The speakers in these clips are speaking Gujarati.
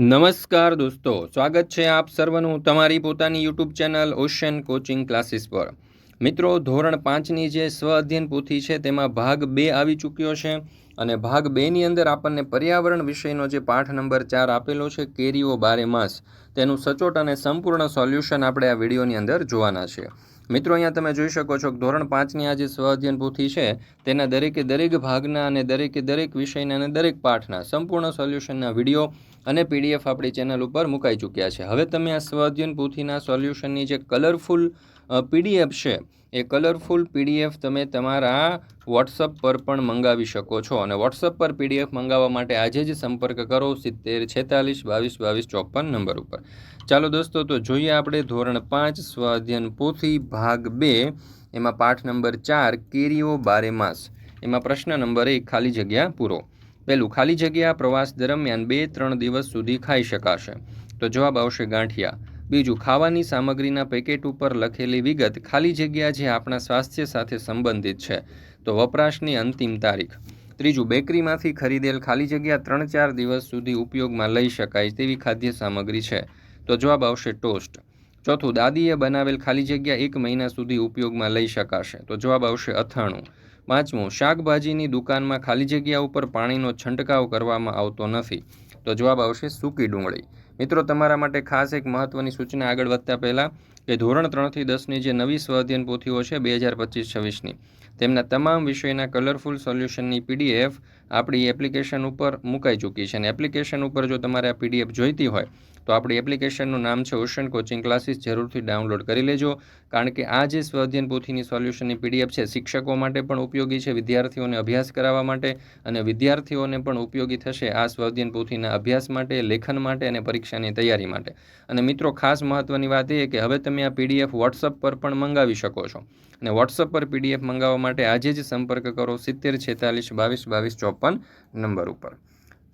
નમસ્કાર દોસ્તો, સ્વાગત છે આપ સર્વનું તમારી પોતાની YouTube channel ocean coaching classes પર. મિત્રો, ધોરણ પાંચની જે સ્વ અધ્યયન પોથી છે તેમાં ભાગ બે આવી ચૂક્યો છે અને ભાગ બેની અંદર આપણને પર્યાવરણ વિષયનો જે પાઠ નંબર ચાર આપેલો છે, કેરીઓ બારે માસ, તેનું સચોટ અને સંપૂર્ણ સોલ્યુશન આપણે આ વિડીયોની અંદર જોવાના છે. મિત્રો, અહીંયા તમે જોઈ શકો છો કે ધોરણ પાંચની આ જે સ્વાધ્યન પોથી છે, તેના દરેકે દરેક ભાગના અને દરેકે દરેક વિષયના અને દરેક પાઠના સંપૂર્ણ સોલ્યુશનના વીડિયો અને પીડીએફ આપણી ચેનલ ઉપર મુકાઈ ચૂક્યા છે. હવે તમે આ સ્વાધ્યન પોથીના સોલ્યુશનની જે કલરફુલ પીડીએફ છે, એ કલરફુલ પીડીએફ તમે તમારા વોટ્સઅપ પર પણ મંગાવી શકો છો. અને વોટ્સઅપ પર પીડીએફ મંગાવવા માટે આજે જ સંપર્ક કરો સિત્તેર, છેતાલીસ, બાવીસ બાવીસ, ચોપન નંબર ઉપર. ચાલો દોસ્તો, તો જોઈએ આપણે ધોરણ પાંચ, સ્વાધ્યન પોથી, ભાગ બે, એમાં પાઠ નંબર ચાર, કેરીઓ બારે માસ. એમાં પ્રશ્ન નંબર એક, ખાલી જગ્યા પૂરો. પહેલું, ખાલી જગ્યા પ્રવાસ દરમિયાન બે, ત્રણ દિવસ સુધી ખાઈ શકાશે. તો જવાબ આવશે ગાંઠિયા. બીજું, ખાવાની સામગ્રીના પેકેટ ઉપર લખેલી વિગત ખાલી જગ્યા જે આપણા સ્વાસ્થ્ય સાથે સંબંધિત છે. તો વપરાશની અંતિમ તારીખ. ત્રીજું, બેકરીમાંથી ખરીદેલ ખાલી જગ્યા ત્રણ ચાર દિવસ સુધી ઉપયોગમાં લઈ શકાય તેવી ખાદ્ય સામગ્રી છે. તો જવાબ આવશે ટોસ્ટ. ચોથું, દાદીએ બનાવેલ ખાલી જગ્યા એક મહિના સુધી ઉપયોગમાં લઈ શકાશે. તો જવાબ આવશે અથાણું. પાંચમું, શાકભાજીની દુકાનમાં ખાલી જગ્યા ઉપર પાણીનો છંટકાવ કરવામાં આવતો નથી. તો જવાબ આવશે સૂકી ડુંગળી. મિત્રો, તમારા માટે ખાસ એક મહત્ત્વની સૂચના આગળ વધતા પહેલાં કે ધોરણ ત્રણથી દસની જે નવી સ્વઅધ્યયન પોથીઓ છે, બે હજાર પચીસ છવ્વીસની તેમના તમામ વિષયના કલરફુલ સોલ્યુશનની પીડીએફ આપણી એપ્લિકેશન ઉપર મુકાઈ ચૂકી છે. અને એપ્લિકેશન ઉપર જો તમારે આ પીડીએફ જોઈતી હોય, તો આપણી એપ્લિકેશનનું નામ છે ઓશન કોચિંગ ક્લાસીસ જરૂરથી ડાઉનલોડ કરી લેજો. કારણ કે આ જે સ્વાધ્યન પોથીની સોલ્યુશનની પીડીએફ છે, શિક્ષકો માટે પણ ઉપયોગી છે, વિદ્યાર્થીઓને અભ્યાસ કરાવવા માટે, અને વિદ્યાર્થીઓને પણ ઉપયોગી થશે આ સ્વાધ્યન પોથીના અભ્યાસ માટે, લેખન માટે અને પરીક્ષાની તૈયારી માટે. અને મિત્રો, ખાસ મહત્ત્વની વાત એ કે હવે તમે આ પીડીએફ વોટ્સઅપ પર પણ મંગાવી શકો છો. અને વોટ્સઅપ પર પીડીએફ મંગાવવા માટે આજે જ સંપર્ક કરો સિત્તેર છેતાલીસ બાવીસ બાવીસ ચોપન નંબર ઉપર.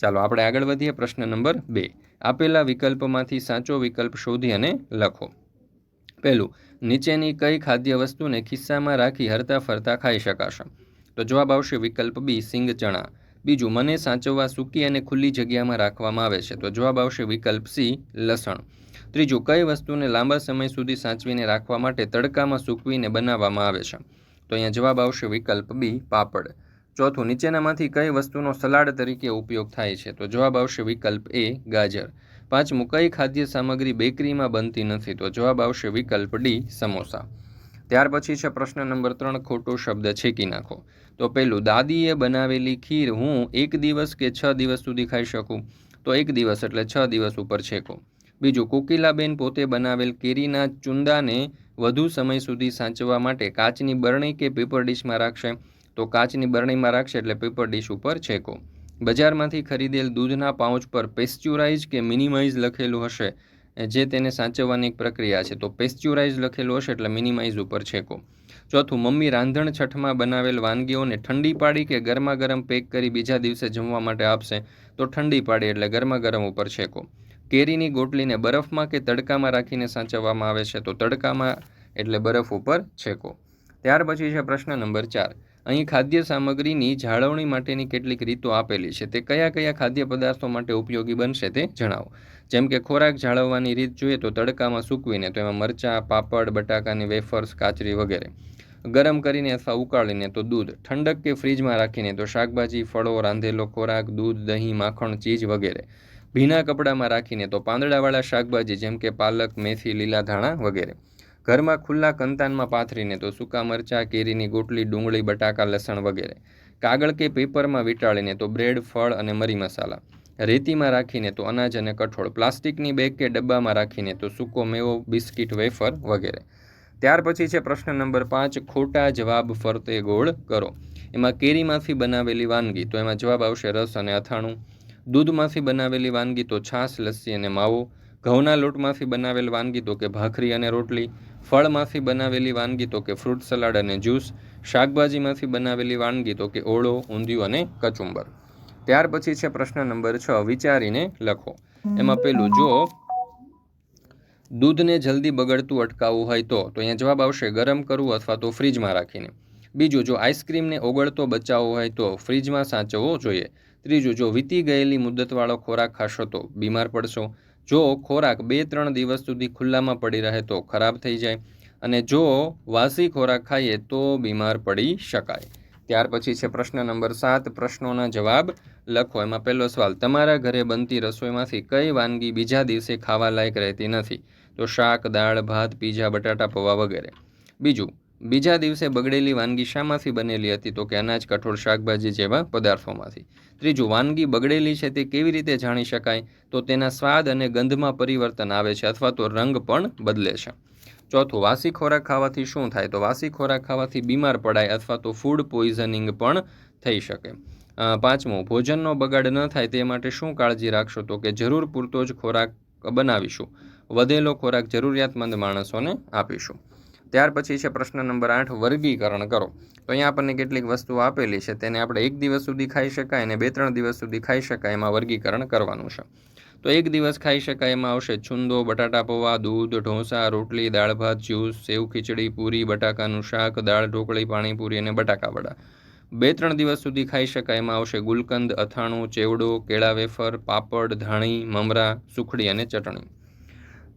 ચાલો આપણે આગળ વધીએ પ્રશ્ન નંબર બે. આપેલા વિકલ્પમાંથી સાચો વિકલ્પ શોધી અને લખો. પહેલું, નીચેની કઈ ખાદ્ય વસ્તુને ખિસ્સામાં રાખી હરતા ફરતા ખાઈ શકાશે? તો જવાબ આવશે વિકલ્પ બી, સિંગ ચણા. બીજું, મને સાચવવા સૂકી અને ખુલ્લી જગ્યામાં રાખવામાં આવે છે. તો જવાબ આવશે વિકલ્પ સી, લસણ. ત્રીજું, કઈ વસ્તુને લાંબા સમય સુધી સાચવીને રાખવા માટે તડકામાં સૂકવીને બનાવવામાં આવે છે? તો અહીંયા જવાબ આવશે વિકલ્પ બી, પાપડ. ચોથું, નીચેનામાંથી કઈ વસ્તુનો સલાડ તરીકે ઉપયોગ થાય છે? તો જવાબ આવશે વિકલ્પ એ, ગાજર. પાંચમું, કઈ ખાદ્ય સામગ્રી બેકરીમાં બનતી નથી? તો જવાબ આવશે વિકલ્પ ડી, સમોસા. ત્યાર પછી છે પ્રશ્ન નંબર ત્રણ, ખોટો શબ્દ છેકી નાખો. તો પહેલું દાદીએ બનાવેલી ખીર હું એક દિવસ કે છ દિવસ સુધી ખાઈ શકું? તો એક દિવસ એટલે છ દિવસ ઉપર છેકો. બીજું, કોકિલાબેન પોતે બનાવેલ કેરીના ચુંદાને વધુ સમય સુધી સાચવવા માટે કાચની બરણી કે પેપર ડીશમાં રાખશે. તો કાચની બરણીમાં રાખશે એટલે પેપર ડીશ ઉપર છેકો. બજારમાંથી ખરીદેલ દૂધના પાઉચ પર પેસ્ચ્યુરાઇઝ કે મિનિમાઇઝ લખેલું હશે. જે તેને સાચવવાની એક પ્રક્રિયા છે. તો પેસ્ચ્યુરાઇઝ લખેલું હશે એટલે મિનિમાઇઝ ઉપર છેકો. ચોથું, મમ્મી રાંધણ છઠમાં બનાવેલ વાનગીઓને ઠંડી પાડી કે ગરમા ગરમ પેક કરી બીજા દિવસે જમવા માટે આપશે. તો ઠંડી પાડી એટલે ગરમા ગરમ ઉપર છેકો. કેરીની ગોટલીને બરફમાં કે તડકામાં રાખીને સાચવવામાં આવે છે, તો તડકામાં એટલે બરફ ઉપર છેકો. ત્યાર પછી છે પ્રશ્ન નંબર ચાર. અહીં ખાદ્ય સામગ્રીની જાળવણી માટેની કેટલીક રીતો આપેલી છે, તે કયા કયા ખાદ્ય પદાર્થો માટે ઉપયોગી બનશે તે જણાવો. જેમ કે ખોરાક જાળવવાની રીત જોઈએ તો તડકામાં સૂકવીને તો એમાં મરચાં, પાપડ, બટાકાની વેફર્સ, કાચરી વગેરે. ગરમ કરીને અથવા ઉકાળીને તો દૂધ. ઠંડક કે ફ્રીજમાં રાખીને તો શાકભાજી, ફળો, રાંધેલો ખોરાક, દૂધ, દહીં, માખણ, ચીજ વગેરે. ભીના કપડામાં રાખીને તો પાંદડાવાળા શાકભાજી જેમ કે પાલક, મેથી, લીલા ધાણા વગેરે. ઘરમાં ખુલ્લા કંતાનમાં પાથરીને તો સૂકા મરચાં, કેરીની ગોટલી, ડુંગળી, બટાકા, લસણ વગેરે. કાગળ કે પેપરમાં વીંટાળીને તો બ્રેડ, ફળ અને મરી મસાલા. રેતીમાં રાખીને તો અનાજ અને કઠોળ. પ્લાસ્ટિકની બેગ કે ડબ્બામાં રાખીને તો સૂકો મેવો, બિસ્કિટ, વેફર વગેરે. ત્યાર પછી છે પ્રશ્ન નંબર પાંચ, ખોટા જવાબ ફરતે ગોળ કરો. એમાં કેરીમાંથી બનાવેલી વાનગી. તો એમાં જવાબ આવશે રસ અને અથાણું. દૂધમાંથી બનાવેલી વાનગી તો છાશ, લસ્સી અને માવો, ઘઉંના લોટમાંથી બનાવેલ વાનગી તો કે ભાખરી અને રોટલી, ફળમાંથી બનાવેલી વાનગી તો કે ફ્રૂટ સલાડ અને જ્યુસ, શાકભાજીમાંથી બનાવેલી વાનગી તો કે ઓળો, ઊંધિયું અને કચુંબર. ત્યાર પછી છે પ્રશ્ન નંબર છ, વિચારીને લખો. એમાં પેલું, જો દૂધને જલ્દી બગડતું અટકાવવું હોય તો તો અહીંયા જવાબ આવશે ગરમ કરવું અથવા તો ફ્રીજમાં રાખીને. બીજું, જો આઈસ્ક્રીમને ઓગળતો બચાવવો હોય તો, ફ્રીજમાં સાચવવો જોઈએ. ત્રીજું, જો વીતી ગયેલી મુદતવાળો ખોરાક ખાશો તો બીમાર પડશો. જો ખોરાક બે ત્રણ દિવસ સુધી ખુલ્લામાં પડી રહે તો ખરાબ થઈ જાય. અને જો વાસી ખોરાક ખાઈએ તો બીમાર પડી શકાય. ત્યાર પછી છે પ્રશ્ન નંબર સાત, પ્રશ્નોના જવાબ લખો. એમાં પહેલો સવાલ, તમારા ઘરે બનતી રસોઈમાંથી કઈ વાનગી બીજા દિવસે ખાવા લાયક રહેતી નથી? તો શાક, દાળ, ભાત, પીઝા, બટાટા, પૌવા વગેરે. બીજું બીજા દિવસે બગડેલી વાનગી શામાંથી બનેલી હતી તો કે અનાજ, કઠોળ, શાકભાજી જેવા પદાર્થોમાંથી. ત્રીજું, વાનગી બગડેલી છે તે કેવી રીતે જાણી શકાય? તો તેના સ્વાદ અને ગંધમાં પરિવર્તન આવે છે અથવા તો રંગ પણ બદલે છે. ચોથું, વાસી ખોરાક ખાવાથી શું થાય? તો વાસી ખોરાક ખાવાથી બીમાર પડાય અથવા તો ફૂડ પોઈઝનિંગ પણ થઈ શકે. પાંચમું, ભોજનનો બગાડ ન થાય તે માટે શું કાળજી રાખશો? તો કે જરૂર પૂરતો જ ખોરાક બનાવીશું. વધેલો ખોરાક જરૂરિયાતમંદ માણસોને આપીશું. ત્યાર પછી છે પ્રશ્ન નંબર આઠ, વર્ગીકરણ કરો. તો અહીંયા આપણને કેટલીક વસ્તુઓ આપેલી છે, તેને આપણે એક દિવસ સુધી ખાઈ શકાય અને બે ત્રણ દિવસ સુધી ખાઈ શકાય, એમાં વર્ગીકરણ કરવાનું છે. તો એક દિવસ ખાઈ શકાય, એમાં આવશે છુંદો, બટાટા પૌવા, દૂધ, ઢોસા, રોટલી, દાળ ભાત, જ્યુસ, સેવ, ખીચડી, પૂરી, બટાકાનું શાક, દાળ, ઢોકળી, પાણીપુરી અને બટાકા વડા. બે ત્રણ દિવસ સુધી ખાઈ શકાય, એમાં આવશે ગુલકંદ, અથાણું, ચેવડો, કેળા વેફર, પાપડ, ધાણી, મમરા, સુખડી અને ચટણી.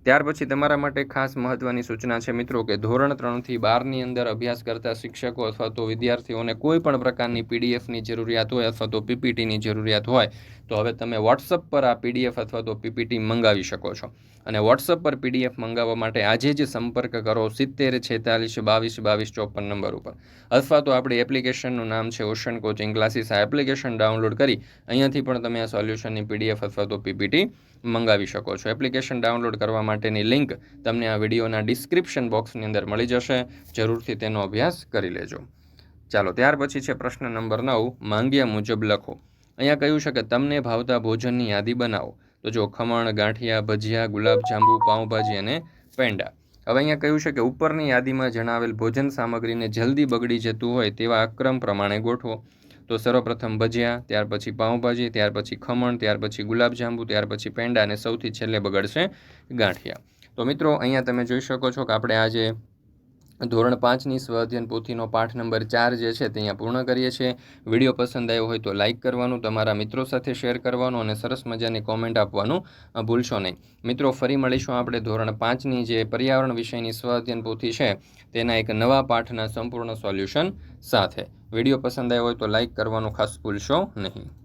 ત્યાર પછી તમારા માટે ખાસ મહત્વની સૂચના છે મિત્રો કે ધોરણ ત્રણથી બારની અંદર અભ્યાસ કરતા શિક્ષકો અથવા તો વિદ્યાર્થીઓને કોઈ પણ પ્રકારની પીડીએફની જરૂરિયાત હોય અથવા તો પીપીટીની જરૂરિયાત હોય, તો હવે તમે વોટ્સઅપ પર આ પીડીએફ અથવા તો પીપીટી મંગાવી શકો છો. અને વોટ્સઅપ પર પીડીએફ મંગાવવા માટે આજે જ સંપર્ક કરો સિત્તેર છેતાલીસ બાવીસ બાવીસ ચોપન નંબર ઉપર. અથવા તો આપણી એપ્લિકેશનનું નામ છે ઓશન કોચિંગ ક્લાસીસ. આ એપ્લિકેશન ડાઉનલોડ કરી અહીંયાથી પણ તમે આ સોલ્યુશનની પીડીએફ અથવા તો પીપીટી મંગાવી શકો છો. એપ્લિકેશન ડાઉનલોડ કરવા માટેની લિંક તમને આ વિડીયોના ડિસ્ક્રિપ્શન બોક્સની અંદર મળી જશે. જરૂરથી તેનો અભ્યાસ કરી લેજો. ચાલો, ત્યાર પછી છે પ્રશ્ન નંબર નવ, માંગ્યા મુજબ લખો. અહીંયા કહ્યું છે કે તમને ભાવતા ભોજનની યાદી બનાવો. તો જો ખમણ, ગાંઠિયા, ભજીયા, ગુલાબજાંબુ, પાઉંભાજી અને પેંડા. હવે અહીંયા કહ્યું છે કે ઉપરની યાદીમાં જણાવેલ ભોજન સામગ્રીને જલ્દી બગડી જતું હોય તેવા અક્રમ પ્રમાણે ગોઠવો. તો સર્વપ્રથમ ભજીયા, ત્યાર પછી પાઉંભાજી, ત્યાર પછી ખમણ, ત્યાર પછી ગુલાબજાંબુ, ત્યાર પછી પેંડા અને સૌથી છેલ્લે બગડશે ગાંઠિયા. તો મિત્રો, અહીંયા તમે જોઈ શકો છો કે આપણે આજે ધોરણ પાંચની સ્વ અધ્યયન પોથીનો પાઠ નંબર ચાર જે છે તે અહીંયા પૂર્ણ કરીએ છીએ. વીડિયો પસંદ આવ્યો હોય તો લાઇક કરવાનું, તમારા મિત્રો સાથે શેર કરવાનું અને સરસ મજાની કોમેન્ટ આપવાનું ભૂલશો નહીં. મિત્રો, ફરી મળીશું આપણે ધોરણ પાંચની જે પર્યાવરણ વિષયની સ્વ અધ્યયન પોથી છે તેના એક નવા પાઠના સંપૂર્ણ સોલ્યુશન સાથે. વીડિયો પસંદ આવ્યો હોય તો લાઇક કરવાનું ખાસ ભૂલશો નહીં.